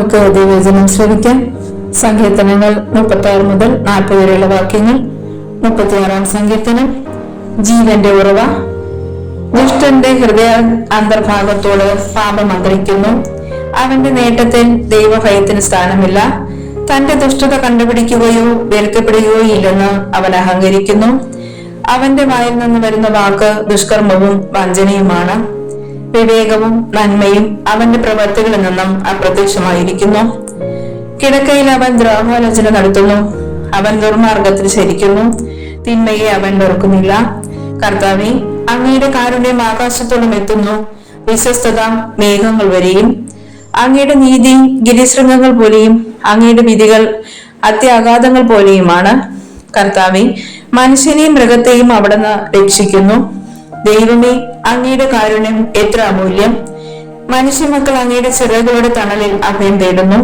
നമുക്ക് ദൈവവചനം ശ്രവിക്കാം. സങ്കീർത്തനങ്ങൾ മുപ്പത്തി ആറ് മുതൽ നാൽപ്പത് വരെയുള്ള വാക്യങ്ങൾ. മുപ്പത്തിയാറാം സങ്കീർത്തനം. ജീവന്റെ ഉറവ. ദുഷ്ടന്റെ ഹൃദയ അന്തർഭാഗത്തോട് പാപം അന്തരിക്കുന്നു. അവന്റെ നേട്ടത്തിൽ ദൈവഭയത്തിന് സ്ഥാനമില്ല. തന്റെ ദുഷ്ടത കണ്ടുപിടിക്കുകയോ വെറുക്കപ്പെടുകയോ ഇല്ലെന്ന് അവൻ അഹങ്കരിക്കുന്നു. അവന്റെ വായിൽ നിന്ന് വരുന്ന വാക്ക് ദുഷ്കർമ്മവും വഞ്ചനയുമാണ്. വിവേകവും നന്മയും അവന്റെ പ്രവർത്തികളിൽ നിന്നും അപ്രത്യക്ഷമായിരിക്കുന്നു. കിടക്കയിൽ അവൻ ദ്രോഹാലോചന നടത്തുന്നു. അവൻ ദുർമാർഗത്തിൽ ശരിക്കുന്നു. തിന്മയെ അവൻ വെറുക്കുന്നില്ല. കർത്താവെ അങ്ങയുടെ കാരുണ്യം ആകാശത്തോളം എത്തുന്നു. വിശ്വസ്തത മേഘങ്ങൾ വരെയും അങ്ങയുടെ നീതി ഗിരിശൃംഗങ്ങൾ പോലെയും അങ്ങയുടെ വിധികൾ അത്യാഘാതങ്ങൾ പോലെയുമാണ്. കർത്താവെ മനുഷ്യനെയും മൃഗത്തെയും അവിടുന്ന് രക്ഷിക്കുന്നു. ദൈവമേ അങ്ങയുടെ കാരുണ്യം എത്ര അമൂല്യം. മനുഷ്യമക്കൾ അങ്ങയുടെ ചിറകുകളുടെ തണലിൽ അഭയം തേടുന്നു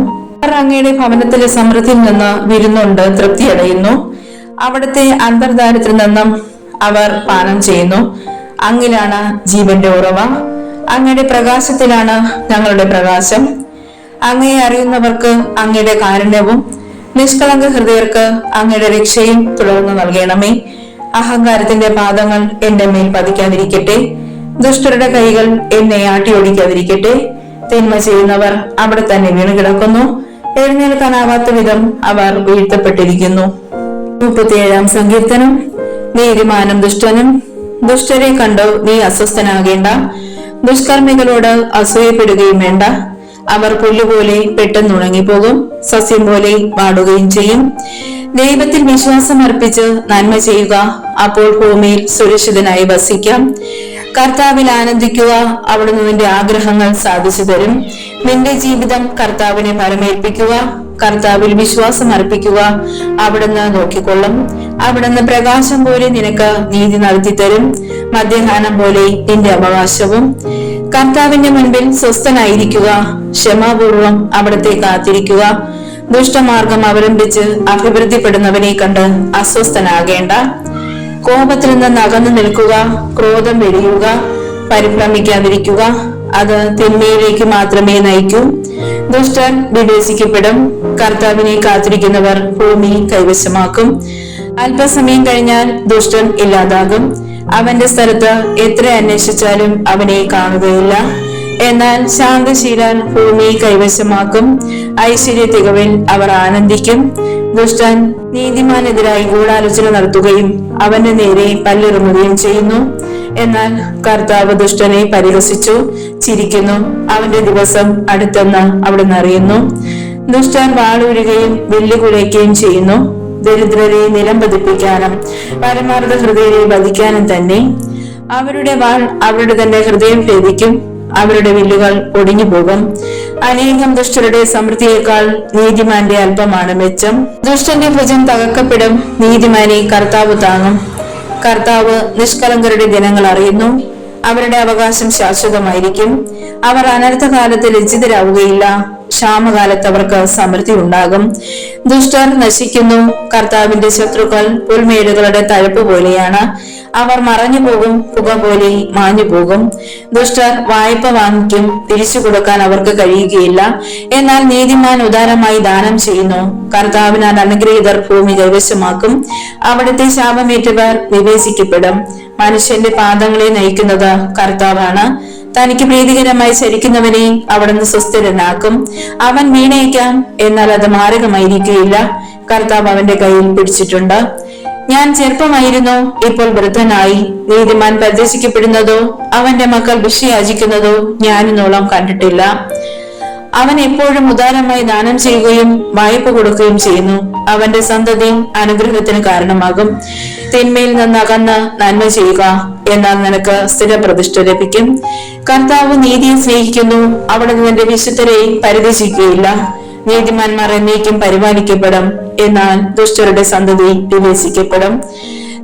അവർ അങ്ങയുടെ ഭവനത്തിലെ സമൃദ്ധിയിൽ നിന്ന് വിരുന്നുണ്ട് തൃപ്തിയടയുന്നു. അവിടുത്തെ അന്തർദാരത്തിൽ നിന്നും അവർ പാനം ചെയ്യുന്നു. അങ്ങിലാണ് ജീവന്റെ ഉറവ. അങ്ങയുടെ പ്രകാശത്തിലാണ് ഞങ്ങളുടെ പ്രകാശം. അങ്ങയെ അറിയുന്നവർക്ക് അങ്ങയുടെ കാരുണ്യവും നിഷ്കളങ്ക ഹൃദയർക്ക് അങ്ങയുടെ രക്ഷയും തുടർന്ന് നൽകണമേ. അഹങ്കാരത്തിന്റെ പാദങ്ങൾ എന്റെ മേൽ പതിക്കാതിരിക്കട്ടെ. ദുഷ്ടരുടെ കൈകൾ എന്നെ ആട്ടിയോടിക്കാതിരിക്കട്ടെ. തിന്മ ചെയ്യുന്നവർ അവിടെ തന്നെ വീണ് കിടക്കുന്നു എഴുന്നേൽക്കാനാവാത്ത വിധം അവർ വീഴ്ത്തപ്പെട്ടിരിക്കുന്നു. മുപ്പത്തിയേഴാം സങ്കീർത്തനം. നീതിമാനും ദുഷ്ടനും ദുഷ്ടരെ കണ്ടു നീ അസ്വസ്ഥനാകേണ്ട. ദുഷ്കർമ്മികളോട് അസൂയപ്പെടുകയും വേണ്ട. അവർ പുല്ലുപോലെ പെട്ടെന്ന് ഉണങ്ങിപ്പോകും സസ്യം പോലെ വാടുകയും ചെയ്യും. ദൈവത്തിൽ വിശ്വാസം അർപ്പിച്ച് നന്മ ചെയ്യുക. അപ്പോൾ ഭൂമിയിൽ സുരക്ഷിതനായി വസിക്കാം. കർത്താവിൽ ആനന്ദിക്കുക. അവിടുന്ന് നിന്റെ ആഗ്രഹങ്ങൾ സാധിച്ചു തരും. നിന്റെ ജീവിതം കർത്താവിനെ പരമേൽപ്പിക്കുക. കർത്താവിൽ വിശ്വാസം അർപ്പിക്കുക. അവിടുന്ന് നോക്കിക്കൊള്ളും. അവിടുന്ന് പ്രകാശം പോലെ നിനക്ക് നീതി നടത്തി തരും. മധ്യാഹ്നം പോലെ നിന്റെ അവകാശവും. കർത്താവിന്റെ മുൻപിൽ സ്വസ്ഥനായിരിക്കുക. ക്ഷമാപൂർവം അവിടത്തെ കാത്തിരിക്കുക. ദുഷ്ടമാർഗം അവലംബിച്ച് അഭിവൃദ്ധിപ്പെടുന്നവനെ കണ്ട് അസ്വസ്ഥനാകേണ്ട. കോപത്തിൽ നിന്ന് അകന്നു നിൽക്കുക ക്രോധം വെടിയുക പരിഭ്രമിക്കാതിരിക്കുക അത് തിന്മയിലേക്ക് മാത്രമേ നയിക്കൂ. ദുഷ്ടൻ വിവേചിക്കപ്പെടും കർത്താവിനെ കാത്തിരിക്കുന്നവർ ഭൂമി കൈവശമാക്കും. അല്പസമയം കഴിഞ്ഞാൽ ദുഷ്ടൻ ഇല്ലാതാകും. അവന്റെ സ്ഥലത്ത് എത്ര അന്വേഷിച്ചാലും അവനെ കാണുകയില്ല. എന്നാൽ ശാന്തശീലൻ ഭൂമി കൈവശമാക്കും. ഐശ്വര്യ തികവിൽ അവർ ആനന്ദിക്കും. ദുഷ്ടൻ നീതിമാനെതിരായി ഗൂഢാലോചന നടത്തുകയും അവന്റെ നേരെ പല്ലിറങ്ങുകയും ചെയ്യുന്നു. എന്നാൽ കർത്താവ് ദുഷ്ടനെ പരിഹസിച്ചു ചിരിക്കുന്നു. അവന്റെ ദിവസം അടുത്തെന്ന് അവിടുന്ന് അറിയുന്നു. ദുഷ്ടൻ വാളൂരുകയും വെല്ലുകുലയ്ക്കുകയും ചെയ്യുന്നു. ദരിദ്രരെ നിലം പതിപ്പിക്കാനും പരമാർത്ഥ ഹൃദയരെ വധിക്കാനും തന്നെ. അവരുടെ വാൾ അവരുടെ തന്നെ ഹൃദയം ഭേദിക്കും അവരുടെ വില്ലുകൾ ഒടിഞ്ഞു പോകും. അനേകം ദുഷ്ടരുടെ സമൃദ്ധിയേക്കാൾ നീതിമാന്റെ അല്പമാണ് മെച്ചം. ദുഷ്ടന്റെ ഭുജം തകർക്കപ്പെടും നീതിമാനെ കർത്താവ് താങ്ങും. കർത്താവ് നിഷ്കളങ്കരുടെ ദിനങ്ങൾ അറിയുന്നു. അവരുടെ അവകാശം ശാശ്വതമായിരിക്കും. അവർ അനർത്ഥകാലത്ത് ലജ്ജിതരാവുകയില്ല. ക്ഷാമകാലത്ത് അവർക്ക് സമൃദ്ധി ഉണ്ടാകും. ദുഷ്ടർ നശിക്കുന്നു. കർത്താവിന്റെ ശത്രുക്കൾ പുൽമേടുകളുടെ തഴപ്പ് പോലെയാണ്. അവർ മറഞ്ഞു പോകും പുക പോലെ മാഞ്ഞു പോകും. ദുഷ്ടർ വായ്പ വാങ്ങിക്കും തിരിച്ചു കൊടുക്കാൻ അവർക്ക് കഴിയുകയില്ല. എന്നാൽ നീതിമാൻ ഉദാരമായി ദാനം ചെയ്യുന്നു. കർത്താവിനാൽ അനുഗ്രഹീതർ ഭൂമി കൈവശമാക്കും. അവിടുത്തെ ശാപമേറ്റവർ വിവേചിക്കപ്പെടും. മനുഷ്യന്റെ പാദങ്ങളെ നയിക്കുന്നത് കർത്താവാണ്. തനിക്ക് പ്രീതികരമായി ചരിക്കുന്നവനെ അവിടുന്ന് സുസ്ഥിരനാക്കും അവൻ വീണേക്കാം എന്നാൽ അത് മാരകമായിരിക്കുകയില്ല. കർത്താവ് അവന്റെ കയ്യിൽ പിടിച്ചിട്ടുണ്ട്. ഞാൻ ചെറുപ്പമായിരുന്നു ഇപ്പോൾ വൃദ്ധനായി. നീതിമാൻ പരിദർശിക്കപ്പെടുന്നതോ അവന്റെ മക്കൾ ഭിക്ഷയാചിക്കുന്നതോ ഞാനിന്നോളം കണ്ടിട്ടില്ല. അവൻ എപ്പോഴും ഉദാരമായി ദാനം ചെയ്യുകയും വായ്പ കൊടുക്കുകയും ചെയ്യുന്നു. അവന്റെ സന്തതി അനുഗ്രഹത്തിന് കാരണമാകും. തിന്മയിൽ നിന്ന് അകന്ന് നന്മ ചെയ്യുക. എന്നാൽ നിനക്ക് സ്ഥിരപ്രതിഷ്ഠ ലഭിക്കും. കർത്താവ് നീതിയെ സ്നേഹിക്കുന്നു. അവിടെ നിന്റെ വിശുദ്ധരെയും പരിരക്ഷിക്കുകയില്ല നീതിമാന്മാർ എന്നേക്കും പരിപാലിക്കപ്പെടും. എന്നാൽ ദുഷ്ടരുടെ സന്തതി വിവേചിക്കപ്പെടും.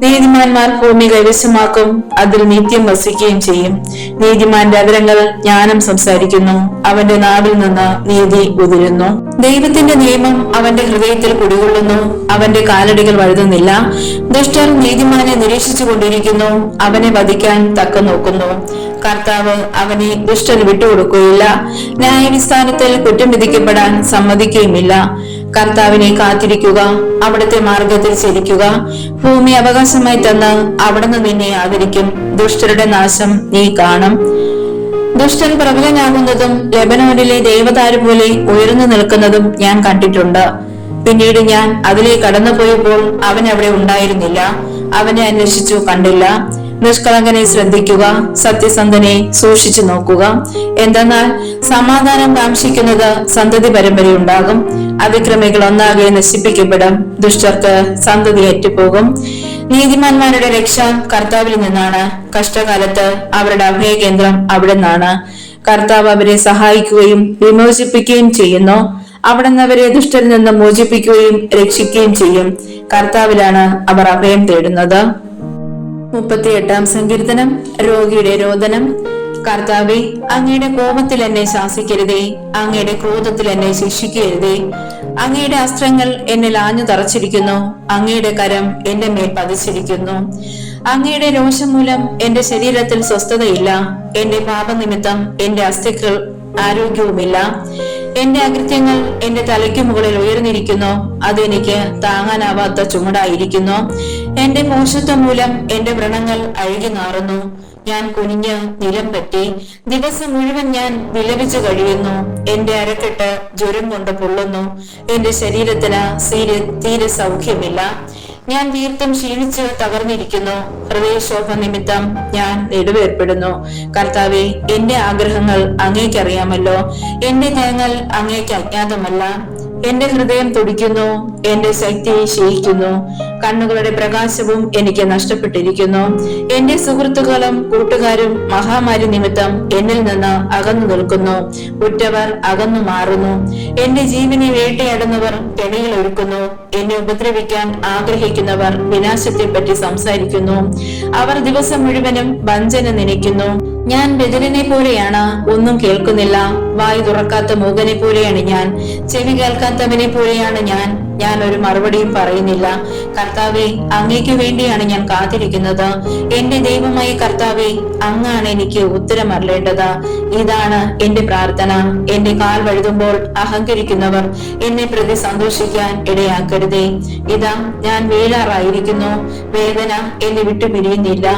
നീതിമാന്മാർ ഭൂമി കൈവശമാക്കും അതിൽ നിത്യം വസിക്കുകയും ചെയ്യും. നീതിമാന്റെ അതിരങ്ങൾ ജ്ഞാനം സംസാരിക്കുന്നു അവന്റെ നാവിൽ നിന്ന് നീതി ഉതിരുന്നു. ദൈവത്തിന്റെ നിയമം അവന്റെ ഹൃദയത്തിൽ കുടികൊള്ളുന്നു അവന്റെ കാലടികൾ വഴുതുന്നില്ല. ദുഷ്ടർ നീതിമാനെ നിരീക്ഷിച്ചു കൊണ്ടിരിക്കുന്നു അവനെ വധിക്കാൻ തക്ക നോക്കുന്നു. കർത്താവ് അവനെ ദുഷ്ടന് വിട്ടുകൊടുക്കുകയില്ല. ന്യായവിസ്ഥാനത്തിൽ കുറ്റം വിധിക്കപ്പെടാൻ സമ്മതിക്കുകയുമില്ല. കർത്താവിനെ കാത്തിരിക്കുക അവിടുത്തെ മാർഗത്തിൽ ചരിക്കുക ഭൂമി അവകാശമായി തന്ന് അവിടുന്ന് നിന്നെ ആദരിക്കും. ദുഷ്ടരുടെ നാശം നീ കാണും. ദുഷ്ടൻ പ്രബലനാകുന്നതും ലബനോനിലെ ദേവതാരു പോലെ ഉയർന്നു നിൽക്കുന്നതും ഞാൻ കണ്ടിട്ടുണ്ട്. പിന്നീട് ഞാൻ അതിലേക്ക് കടന്നുപോയപ്പോൾ അവൻ അവിടെ ഉണ്ടായിരുന്നില്ല. അവനെ അന്വേഷിച്ചു കണ്ടില്ല. നിഷ്കളങ്കനെ ശ്രദ്ധിക്കുക സത്യസന്ധനെ സൂക്ഷിച്ചു നോക്കുക. എന്തെന്നാൽ സമാധാനം കാംക്ഷിക്കുന്നത് സന്തതി പരമ്പരയുണ്ടാകും. അതിക്രമികൾ ഒന്നാകെ നശിപ്പിക്കപ്പെടും. ദുഷ്ടർക്ക് സന്തതി ഏറ്റുപോകും. നീതിമാന്മാരുടെ രക്ഷ കർത്താവിൽ നിന്നാണ്. കഷ്ടകാലത്ത് അവരുടെ അഭയകേന്ദ്രം അവിടെ നിന്നാണ് കർത്താവ് അവരെ സഹായിക്കുകയും വിമോചിപ്പിക്കുകയും ചെയ്യുന്നു. അവിടെ നിന്ന് അവരെ ദുഷ്ടരിൽ നിന്ന് മോചിപ്പിക്കുകയും രക്ഷിക്കുകയും ചെയ്യും. കർത്താവിലാണ് അവർ അഭയം തേടുന്നത്. മുപ്പത്തിയെട്ടാം സങ്കീർത്തനം രോഗിയുടെ രോദനം. കർത്താവെ അങ്ങയുടെ കോപത്തിൽ എന്നെ ശാസിക്കരുതേ. അങ്ങയുടെ ക്രോധത്തിൽ എന്നെ ശിക്ഷിക്കരുതേ. അങ്ങയുടെ അസ്ത്രങ്ങൾ എന്നെ ആഞ്ഞു തറച്ചിരിക്കുന്നു. അങ്ങയുടെ കരം എന്റെ മേൽ പതിച്ചിരിക്കുന്നു. അങ്ങയുടെ രോഷം മൂലം എന്റെ ശരീരത്തിൽ സ്വസ്ഥതയില്ല. എന്റെ പാപനിമിത്തം എന്റെ അസ്ഥികൾ ആരോഗ്യവുമില്ല. എന്റെ അകൃത്യങ്ങൾ എന്റെ തലയ്ക്ക് മുകളിൽ ഉയർന്നിരിക്കുന്നു. അതെനിക്ക് താങ്ങാനാവാത്ത ചുമടായിരിക്കുന്നു. എന്റെ മോശത്വം മൂലം എന്റെ വ്രണങ്ങൾ അഴുകി നാറുന്നു. ഞാൻ കുനിഞ്ഞ് നിലം പറ്റി ദിവസം മുഴുവൻ ഞാൻ വിലപിച്ചു കഴിയുന്നു. എന്റെ അരക്കെട്ട് ജ്വരം കൊണ്ട് പൊള്ളുന്നു. എന്റെ ശരീരത്തിന് തീരെ തീരെ സൗഖ്യമില്ല. ഞാൻ തീർത്തും ക്ഷീണിച്ച് തകർന്നിരിക്കുന്നു. ഹൃദയശോഭ നിമിത്തം ഞാൻ നെടുവേർപ്പെടുന്നു. കർത്താവെ എന്റെ ആഗ്രഹങ്ങൾ അങ്ങേക്കറിയാമല്ലോ. എന്റെ ഞങ്ങൾ അങ്ങേക്ക് അജ്ഞാതമല്ല. എന്റെ ഹൃദയം തുടിക്കുന്നു എന്റെ ശക്തി ക്ഷയിക്കുന്നു കണ്ണുകളുടെ പ്രകാശവും എനിക്ക് നഷ്ടപ്പെട്ടിരിക്കുന്നു. എന്റെ സുഹൃത്തുക്കളും കൂട്ടുകാരും മഹാമാരി നിമിത്തം എന്നിൽ നിന്ന് അകന്നു നിൽക്കുന്നു ഉറ്റവർ അകന്നു മാറുന്നു. എന്റെ ജീവനെ വേട്ടയാടുന്നവർ കെണിയിൽ ഒരുക്കുന്നു എന്നെ ഉപദ്രവിക്കാൻ ആഗ്രഹിക്കുന്നവർ വിനാശത്തെപ്പറ്റി സംസാരിക്കുന്നു. അവർ ദിവസം മുഴുവനും വഞ്ചന നനയ്ക്കുന്നു ഞാൻ ബദിരനെ പോലെയാണ്. ഒന്നും കേൾക്കുന്നില്ല. വായു തുറക്കാത്ത മൂകനെ പോലെയാണ് ഞാൻ. ചെവി കേൾക്കാത്തവനെ പോലെയാണ് ഞാൻ. ഞാൻ ഒരു മറുപടിയും പറയുന്നില്ല. കർത്താവെ അങ്ങേക്ക് വേണ്ടിയാണ് ഞാൻ കാത്തിരിക്കുന്നത്. എന്റെ ദൈവമായി കർത്താവെ അങ്ങാണ് എനിക്ക് ഉത്തരം അറിയേണ്ടത് ഇതാണ് എന്റെ പ്രാർത്ഥന. എന്റെ കാൽ വഴുതുമ്പോൾ അഹങ്കരിക്കുന്നവർ എന്നെ പ്രതി സന്തോഷിക്കാൻ ഇടയാക്കരുതേ. ഇതാ ഞാൻ വീഴാറായിരിക്കുന്നു വേദന എന്നെ വിട്ടു പിരിയുന്നില്ല.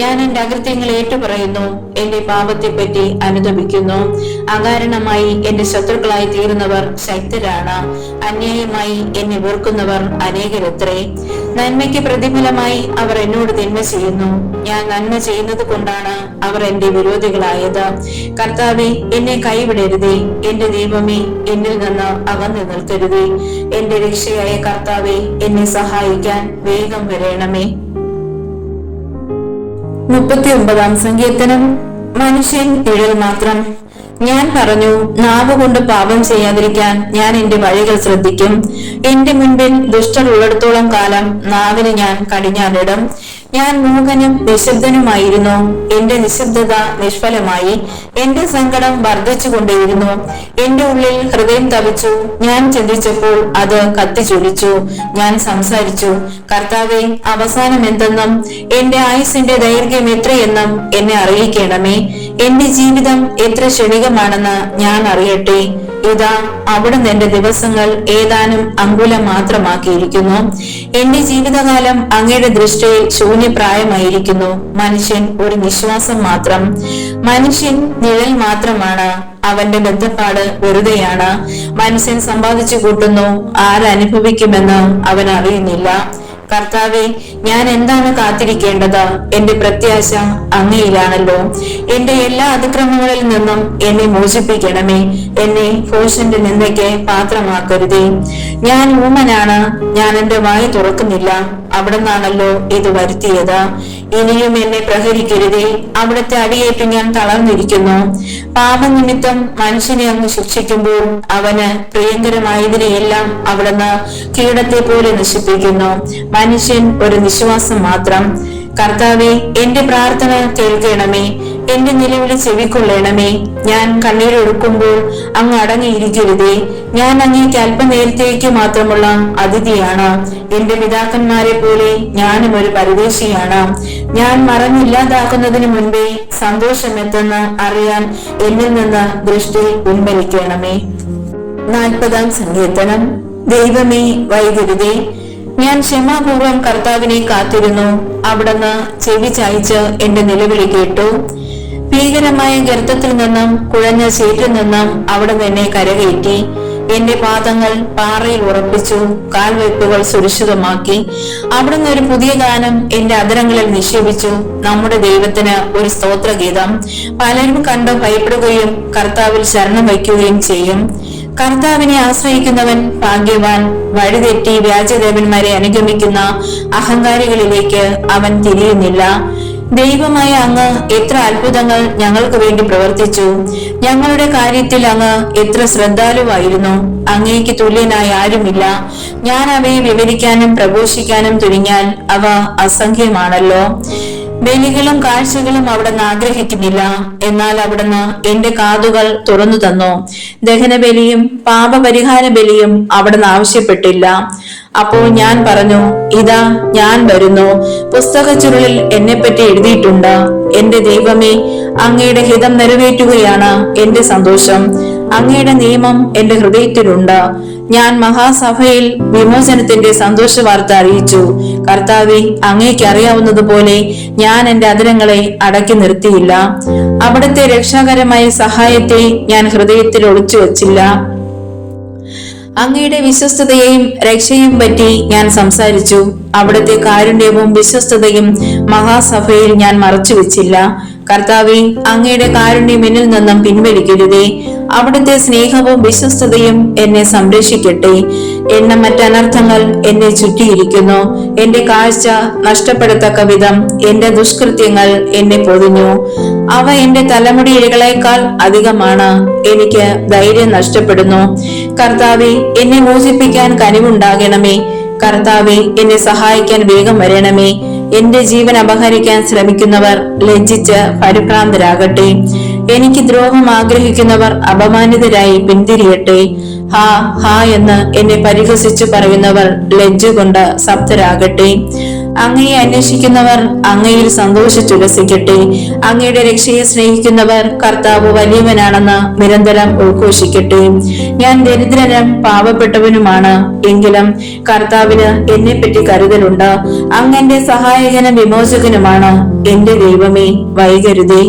ഞാൻ എന്റെ അകൃത്യങ്ങൾ ഏറ്റുപറയുന്നു. എന്റെ പാപത്തെപ്പറ്റി അനുദപിക്കുന്നു. അകാരണമായി എന്റെ ശത്രുക്കളായി തീരുന്നവർ ശക്തരാണ്. അന്യായമായി എന്നെ വെറുക്കുന്നവർ അനേകരത്രേ. നന്മയ്ക്ക് പ്രതിഫലമായി അവർ എന്നോട് തിന്മ ചെയ്യുന്നു. ഞാൻ നന്മ ചെയ്യുന്നത് കൊണ്ടാണ് അവർ എന്റെ വിരോധികളായത്. കർത്താവെ എന്നെ കൈവിടരുതേ. എന്റെ ദൈവമേ എന്നിൽ നിന്ന് അകന്നു നിൽക്കരുതേ. എന്റെ രക്ഷയായ കർത്താവെ എന്നെ സഹായിക്കാൻ വേഗം വരേണമേ. മുപ്പത്തി ഒമ്പതാം സങ്കീർത്തനം. മനുഷ്യൻ നിഴൽ മാത്രം. ഞാൻ പറഞ്ഞു നാവുകൊണ്ട് പാപം ചെയ്യാതിരിക്കാൻ ഞാൻ എന്റെ വഴികൾ ശ്രദ്ധിക്കും. എന്റെ മുൻപിൽ ദുഷ്ടർ ഉള്ളിടത്തോളം കാലം നാവിന് ഞാൻ കടിഞ്ഞാണിടും ഞാൻ മൂകനും നിശബ്ദനുമായിരുന്നു. എന്റെ നിശബ്ദത നിഷ്ഫലമായി. എന്റെ സങ്കടം വർദ്ധിച്ചുകൊണ്ടേയിരുന്നു. എന്റെ ഉള്ളിൽ ഹൃദയം തവിച്ചു. ഞാൻ ചിന്തിച്ചപ്പോൾ അത് കത്തിച്ചൊലിച്ചു ഞാൻ സംസാരിച്ചു. കർത്താവെ അവസാനം എന്തെന്നും? എന്റെ ആയുസിന്റെ ദൈർഘ്യം എത്രയെന്നും എന്നെ അറിയിക്കണമേ. എന്റെ ജീവിതം എത്ര ക്ഷണികമാണെന്ന് ഞാൻ അറിയട്ടെ. ഇതാ അവിടുന്ന് എന്റെ ദിവസങ്ങൾ ഏതാനും അങ്കുലം മാത്രമാക്കിയിരിക്കുന്നു. എന്റെ ജീവിതകാലം അങ്ങയുടെ ദൃഷ്ടിയിൽ ശൂന്യപ്രായമായിരിക്കുന്നു. മനുഷ്യൻ ഒരു നിശ്വാസം മാത്രം. മനുഷ്യൻ നിഴൽ മാത്രമാണ്. അവന്റെ ബന്ധപ്പാട് വെറുതെയാണ്. മനുഷ്യൻ സമ്പാദിച്ചു കൂട്ടുന്നു. ആരനുഭവിക്കുമെന്ന് അവൻ അറിയുന്നില്ല. കർത്താവെ ഞാൻ എന്താണ് കാത്തിരിക്കേണ്ടത്? എന്റെ പ്രത്യാശ അങ്ങയിലാണല്ലോ. എന്റെ എല്ലാ അതിക്രമങ്ങളിൽ നിന്നും എന്നെ മോചിപ്പിക്കണമേ. എന്നെ ഭോഷന്റെ നിന്ദയ്ക്ക് പാത്രമാക്കരുതേ. ഞാൻ ഊമനാണ് ഞാൻ എന്റെ വായി തുറക്കുന്നില്ല. അവിടെ നിന്നാണല്ലോ ഇത് വരുത്തിയത്. ഇനിയും എന്നെ പ്രഹരിക്കരുതേ. അവിടുത്തെ അടിയേറ്റ് ഞാൻ തളർന്നിരിക്കുന്നു. പാപനിമിത്തം മനുഷ്യനെ അങ്ങ് ശിക്ഷിക്കുമ്പോൾ അവന് പ്രിയങ്കരമായതിനെയെല്ലാം അവിടുന്ന് കീടത്തെ പോലെ നശിപ്പിക്കുന്നു. മനുഷ്യൻ ഒരു നിശ്വാസം മാത്രം. കർത്താവെ എന്റെ പ്രാർത്ഥന കേൾക്കണമേ എന്റെ നിലവിളി ചെവിക്കൊള്ളണമേ. ഞാൻ കണ്ണീരൊടുക്കുമ്പോൾ അങ്ങ് അടങ്ങിയിരിക്കരുതേ. ഞാൻ അങ്ങേക്ക് അല്പനേരത്തേക്ക് മാത്രമുള്ള അതിഥിയാണ്. എന്റെ പിതാക്കന്മാരെ പോലെ ഞാനും ഒരു പരദേശിയാണ്. ഞാൻ മറന്നില്ലാതാക്കുന്നതിന് മുൻപേ സന്തോഷമെത്തെന്ന് അറിയാൻ എന്നിൽ നിന്ന് ദൃഷ്ടി പിൻവലിക്കണമേ നാൽപ്പതാം സങ്കീർത്തനം. ദൈവമേ വൈകരുതേ. ഞാൻ ക്ഷമാപൂർവം കർത്താവിനെ കാത്തിരുന്നു. അവിടുന്ന് ചെവി ചായ്ച്ച് എന്റെ നിലവിളി കേട്ടു. ഭീകരമായ ഗർത്തത്തിൽ നിന്നും കുഴഞ്ഞ ചേറ്റിൽ നിന്നും അവിടെ എന്നെ കരകയറ്റി. എന്റെ പാദങ്ങൾ പാറയിൽ ഉറപ്പിച്ചു കാൽവയ്പ്പുകൾ സുരക്ഷിതമാക്കി. അവിടുന്ന് ഒരു പുതിയ ഗാനം എന്റെ അധരങ്ങളിൽ നിക്ഷേപിച്ചു. നമ്മുടെ ദൈവത്തിന് ഒരു സ്തോത്രഗീതം. പലരും കണ്ട് ഭയപ്പെടുകയും കർത്താവിൽ ശരണം വയ്ക്കുകയും ചെയ്യും. കർത്താവിനെ ആശ്രയിക്കുന്നവൻ ഭാഗ്യവാൻ വഴിതെറ്റി വ്യാജദേവന്മാരെ അനുഗമിക്കുന്ന അഹങ്കാരികളിലേക്ക് അവൻ തിരിയുന്നില്ല. ദൈവമായ അങ്ങ് എത്ര അത്ഭുതങ്ങൾ ഞങ്ങൾക്ക് വേണ്ടി പ്രവർത്തിച്ചു. ഞങ്ങളുടെ കാര്യത്തിൽ അങ്ങ് എത്ര ശ്രദ്ധാലുവായിരുന്നു. അങ്ങേക്ക് തുല്യനായ ആരുമില്ല. ഞാൻ അവയെ വിവരിക്കാനും പ്രഘോഷിക്കാനും തുനിഞ്ഞാൽ അവ അസംഖ്യമാണല്ലോ. ബലികളും കാഴ്ചകളും അവിടുന്ന് ആഗ്രഹിക്കുന്നില്ല. എന്നാൽ അവിടുന്ന് എന്റെ കാതുകൾ തുറന്നു തന്നു. ദഹനബലിയും പാപപരിഹാര ബലിയും അവിടുന്ന് ആവശ്യപ്പെട്ടില്ല. അപ്പോൾ ഞാൻ പറഞ്ഞു ഇതാ ഞാൻ വരുന്നു. പുസ്തക ചുരുളിൽ എന്നെപ്പറ്റി എഴുതിയിട്ടുണ്ട്. എന്റെ ദൈവമേ അങ്ങയുടെ ഹിതം നിറവേറ്റുകയാണ് എന്റെ സന്തോഷം. അങ്ങയുടെ നിയമം എന്റെ ഹൃദയത്തിലുണ്ട്. ഞാൻ മഹാസഭയിൽ വിമോചനത്തിന്റെ സന്തോഷ വാർത്ത അറിയിച്ചു. കർത്താവെ അങ്ങേക്ക് അറിയാവുന്നതുപോലെ ഞാൻ എന്റെ അതിരങ്ങളെ അടക്കി നിർത്തിയില്ല. അവിടുത്തെ രക്ഷാകരമായ സഹായത്തെ ഞാൻ ഹൃദയത്തിൽ ഒളിച്ചു വച്ചില്ല. അങ്ങയുടെ വിശ്വസ്തതയെയും രക്ഷയും പറ്റി ഞാൻ സംസാരിച്ചു. അവിടുത്തെ കാരുണ്യവും വിശ്വസ്തതയും മഹാസഭയിൽ ഞാൻ മറച്ചു വെച്ചില്ല. കർത്താവെ അങ്ങയുടെ കാരുണ്യം എന്നിൽ നിന്നും പിൻവലിക്കരുതേ. അവിടുത്തെ സ്നേഹവും വിശ്വസ്തതയും എന്നെ സംരക്ഷിക്കട്ടെ. എണ്ണമറ്റ അനർത്ഥങ്ങൾ എന്നെ ചുറ്റിയിരിക്കുന്നു. എന്റെ കാഴ്ച നഷ്ടപ്പെടത്തക്ക വിധം എന്റെ ദുഷ്കൃത്യങ്ങൾ എന്നെ പൊതിഞ്ഞു. അവ എന്റെ തലമുടിയിഴകളേക്കാൾ അധികമാണ്. എനിക്ക് ധൈര്യം നഷ്ടപ്പെടുന്നു. കർത്താവെ എന്നെ മോചിപ്പിക്കാൻ കനിവുണ്ടാകണമേ. കർത്താവെ എന്നെ സഹായിക്കാൻ വേഗം വരണമേ. എന്റെ ജീവൻ അപഹരിക്കാൻ ശ്രമിക്കുന്നവർ ലജ്ജിച്ച് പരിഭ്രാന്തരാകട്ടെ. എനിക്ക് ദ്രോഹം ആഗ്രഹിക്കുന്നവർ അപമാനിതരായി പിന്തിരിയട്ടെ. ഹാ ഹാ എന്ന് എന്നെ പരിഹസിച്ചു പറയുന്നവർ ലജ്ജ കൊണ്ട് സപ്തരാകട്ടെ. അങ്ങയെ അന്വേഷിക്കുന്നവർ അങ്ങയിൽ സന്തോഷിച്ചുല്ലസിക്കട്ടെ അങ്ങയുടെ രക്ഷയെ സ്നേഹിക്കുന്നവർ കർത്താവ് വലിയവനാണെന്ന് നിരന്തരം ഉദ്ഘോഷിക്കട്ടെ ഞാൻ ദരിദ്രനും പാവപ്പെട്ടവനുമാണ്. എങ്കിലും കർത്താവിന് എന്നെ പറ്റി കരുതലുണ്ട് അങ്ങന്റെ സഹായകനും വിമോചകനുമാണ്. എന്റെ ദൈവമേ വൈകരുതേ.